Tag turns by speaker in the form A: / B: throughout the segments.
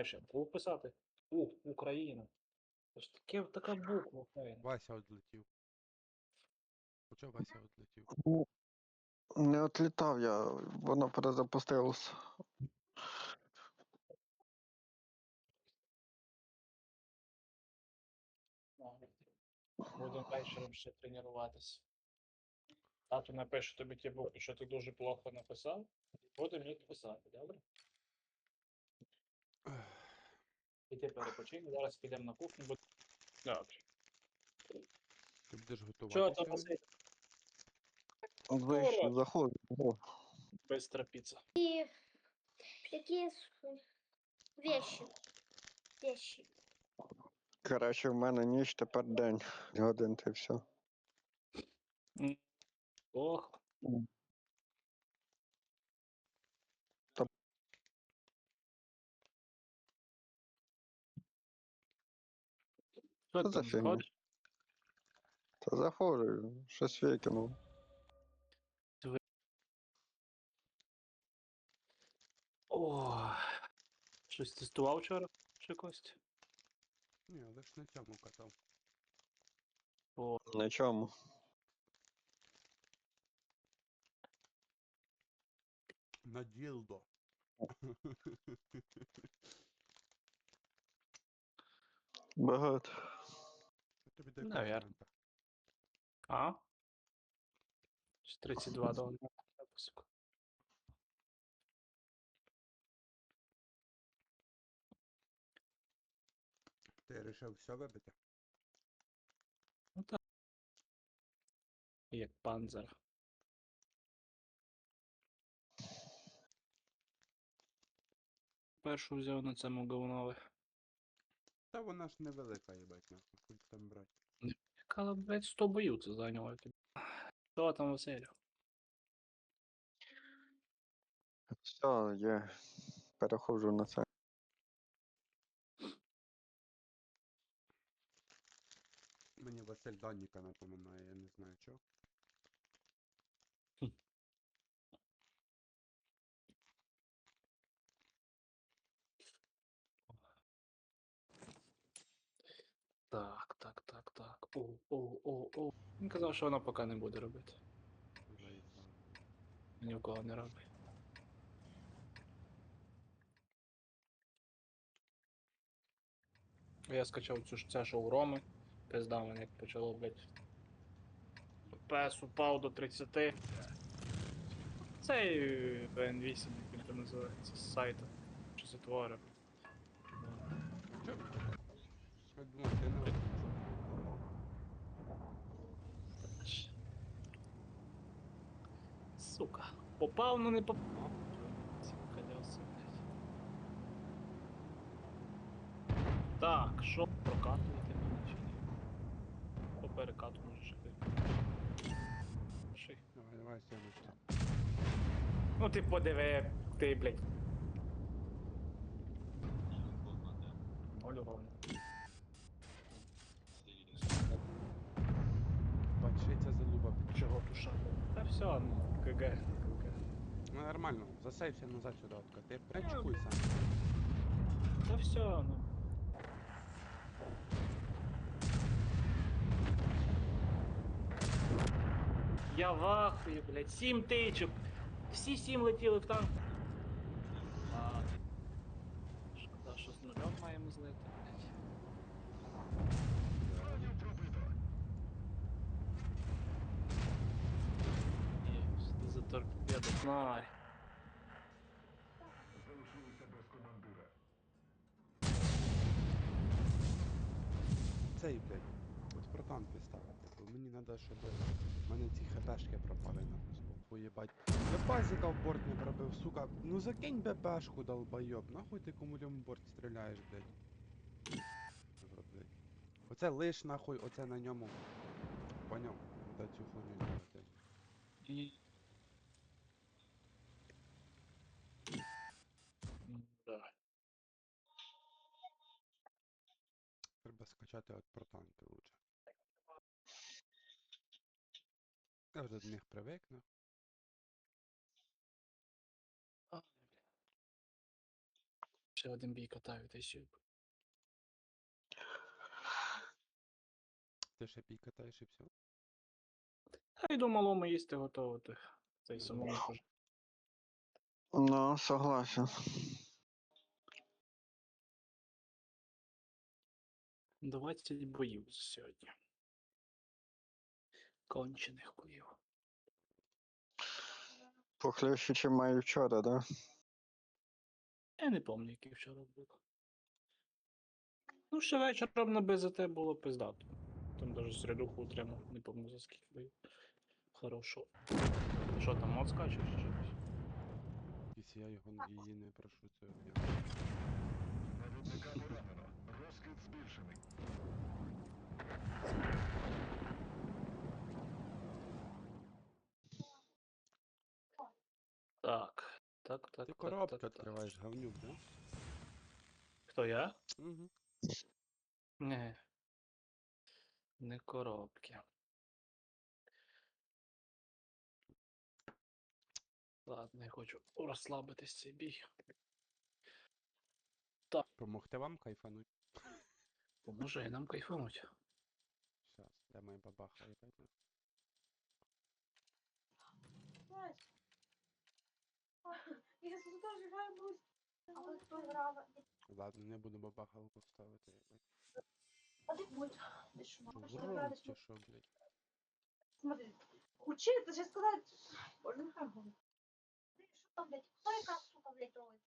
A: Знаєш, як був писати? У, Україна. Це ж таке, така буква, файна.
B: Вася одлетів. А чого Вася одлетів?
C: Ну, Не отлітав я, воно перезапустилось.
A: Будемо вечором ще тренуватися. Тато напише тобі ті букви, що ти дуже плохо написав. Будемо їх писати, добре? І ти перепочинь, зараз підемо на кухню, бо. Добре.
B: Ти будеш
A: Чого
B: готувати?
A: там Василь?
C: Вийшов, заходь. О,
A: Бистра піца.
D: И какие с- вещи? Вещи.
C: Коротше, в мене ніч, тепер день. Годин ти все.
A: Ох.
C: Мгм.
A: Що ти
C: за
A: там
C: фігня? Та заходжу, щось викинув.
A: О, щось тестував вчора чи Костя?
B: Ні, але ж на цьому катав.
A: О,
C: На чому?
B: На ділдо.
C: Багато.
B: Тобі даю
A: Навірно.
B: комплімента.
A: а? Чи 32 долари. Випуск.
B: Ти вирішив все вибити?
A: Ну так. Як панзер. Першу взяв на цьому говнове.
B: Та вона ж невелика, їбать, нахуй. Хуй там брати.
A: Яка, блядь, 100 боїв це зайняло. Що там, Василю?
C: Все, я переходжу на це.
B: Мені Василь Даніка напоминає, я не знаю чого.
A: Так, так, так, так. О, о, о, о. Він казав, що вона поки не буде робити. Ні в кого не робить. Я скачав цю ж це що у Роми. Пизда мене як почало, блядь. ПС упав до 30. Цей VN8, як він там називається, з сайту. Чи затвори.
B: Чо? Я думав, ти не виключив.
A: Сука. Попав, но не попав. Ці колеса. Так, що прокатувати мене чи ні? По перекату можеш. Ши.
B: Давай, давай, сьогодні.
A: Ну ти подиви, ти, блядь. Олю ровно.
B: засейвся назад сюди откати. Причкуй сам.
A: Та все, ну. Я в ахуї, блядь, сім тичок. Всі сім летіли в танк. А, шкода, що з нульом маємо злити, блядь. Єсть, ти за торпеду, знай.
B: Цей, блядь. От протанки ставити. Бо мені треба, щоб в мене ці хпшки пропали нахуй. Поїбать. Я базіка в борт не пробив, сука. Ну закинь ББшку, долбойоб. Нахуй ти комулем в борт стріляєш, блядь. Оце лиш нахуй, оце на ньому. Поняв? Да цю хуйню.
A: І... М, Да.
B: Треба скачати от протанки лучше. Я до них привикну.
A: Ще один бій катаю, та й ще.
B: Ти ще бій катаєш і все?
A: Та йду малому їсти готувати. Та й самому.
C: Ну, согласен.
A: 20 боїв сьогодні. Кончених боїв.
C: Похлеще, чим маю вчора, да?
A: Я не пам'ятаю, який вчора був. Ну, ще вечором на БЗТ було пиздато. Там даже середуху утримав, не пам'ятаю за скільки боїв. Хорошо. Що там, мод скачеш чи щось?
B: Я його її не прошу, це я.
A: Так. Так, так.
B: Ти
A: так,
B: коробки
A: так, так.
B: говнюк, да?
A: Хто я?
B: Угу.
A: Не. Не коробки. Ладно, я хочу розслабитись цей бій.
B: Помогти вам кайфануть?
A: Поможе нам кайфануть.
B: Нахуй.
D: Я тут тоже играю будет. А вот кто играла?
B: Ладно, не буду бабахалку ставити.
D: А ты будет. Ты что,
B: Що, чи що, блядь?
D: Смотри. Учиться, сейчас сказать. Боже, ну как будет? Что там, блядь? Кто и как, сука, блядь, трогает?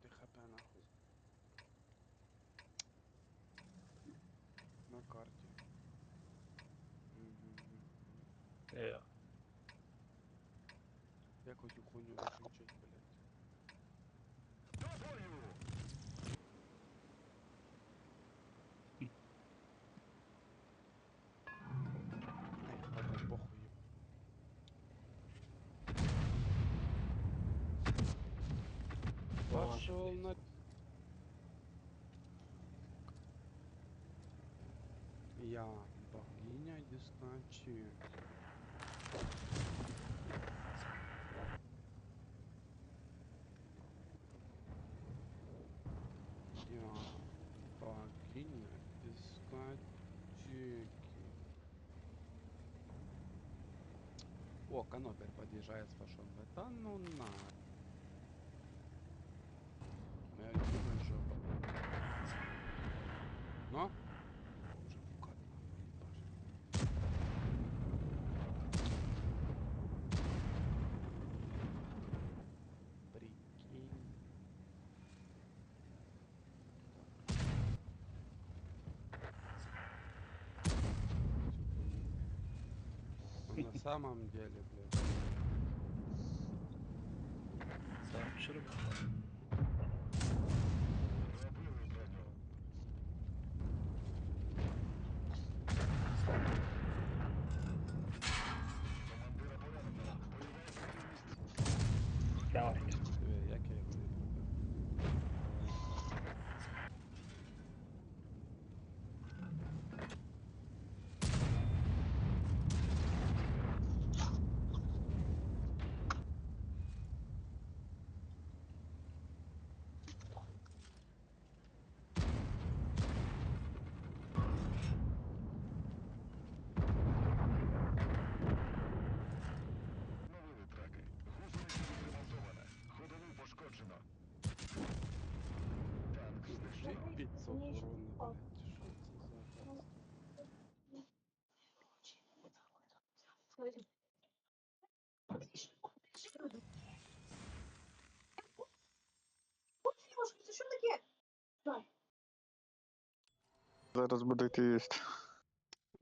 B: would happen
A: Боже,
B: Пошел
A: блядь.
B: на... Я богиня дискочи. Я богиня дискотеки. О, канопер подъезжает с фашом. Да ну на. Самом деле, блядь.
A: Сам, що робити? Давай.
B: Диви, як я його відбив.
E: Новили траки. Гусениця відремонтована. Ходову пошкоджено. Танк знищено.
B: Жить 500 урона, блядь. Що це за газ?
D: Це що таке?
C: Зараз будете їсти.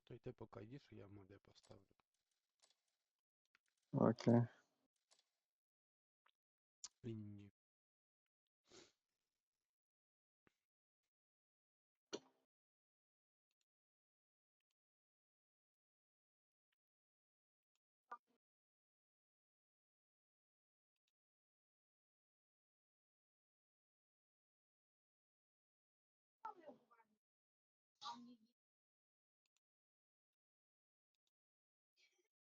B: То йди поки їж, я моди поставлю.
C: Окей.
B: Ні.